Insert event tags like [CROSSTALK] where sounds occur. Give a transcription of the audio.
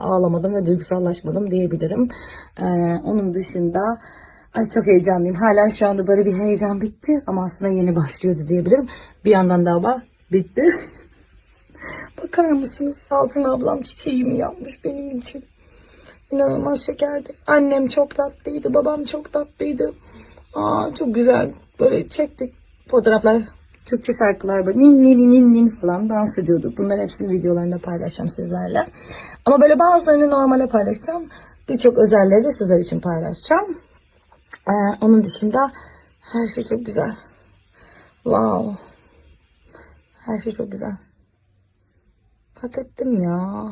ağlamadım ve duygusallaşmadım diyebilirim. Ee, onun dışında ay çok heyecanlıyım. Hala şu anda böyle bir heyecan bitti ama aslında yeni başlıyordu diyebilirim. Bir yandan da ama bitti. [LAUGHS] Bakar mısınız? Altın ablam çiçeğimi yapmış benim için. İnanılmaz şekerdi. Annem çok tatlıydı. Babam çok tatlıydı. Aa, çok güzel. Böyle çektik fotoğraflar. Türkçe şarkılar böyle nin nin nin nin falan dans ediyorduk. Bunların hepsini videolarında paylaşacağım sizlerle. Ama böyle bazılarını normale paylaşacağım. Birçok özelleri de sizler için paylaşacağım. Ee, onun dışında her şey çok güzel. Wow. Her şey çok güzel. Hak ettim ya.